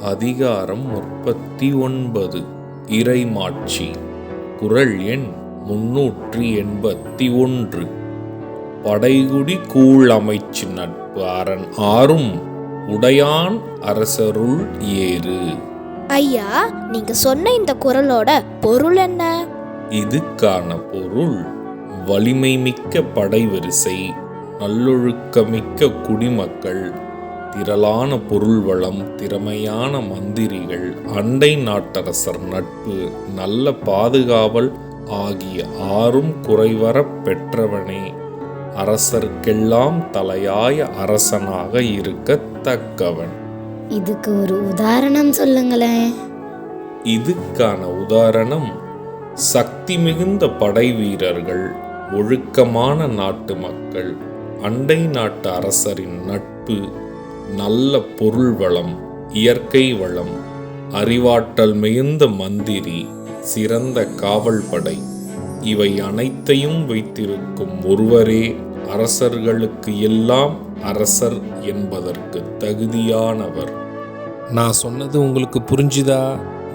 அதிகாரம் முப்பத்தி ஒன்பது இறைமாட்சி. குரல் எண் முன்னூற்றி எண்பத்தி ஒன்று படைகுடி கூழ் அமைச்சு நட்பு அரண் ஆறும் உடையான் அரசருள் ஏறு. ஐயா நீங்க சொன்ன இந்த குரலோட பொருள் என்ன? இதுக்கான பொருள் வலிமை மிக்க படைவரிசை நல்லொழுக்கமிக்க குடிமக்கள் திரளான பொருள் வளம் திறமையான மந்திரிகள் அண்டை நாட்டரசர் நட்பு நல்ல பாதுகாவல் ஆகிய ஆறும் குறைவரப் பெற்றவனே. அரசர்க்கெல்லாம் தலையாய அரசனாக இருக்கத்தக்கவன் இதுக்கு ஒரு உதாரணம் சொல்லுங்களேன். இதுக்கான உதாரணம் சக்தி மிகுந்த படை வீரர்கள் ஒழுக்கமான நாட்டு மக்கள் அண்டை நாட்டு அரசரின் நட்பு நல்ல பொருள் வளம் இயற்கை வளம் அறிவாற்றல் மிகுந்த மந்திரி சிறந்த காவல் படை இவை அனைத்தையும் வைத்திருக்கும் ஒருவரே அரசர்களுக்கு எல்லாம் அரசர் என்பதற்கு தகுதியானவர். நான் சொன்னது உங்களுக்கு புரிஞ்சுதா?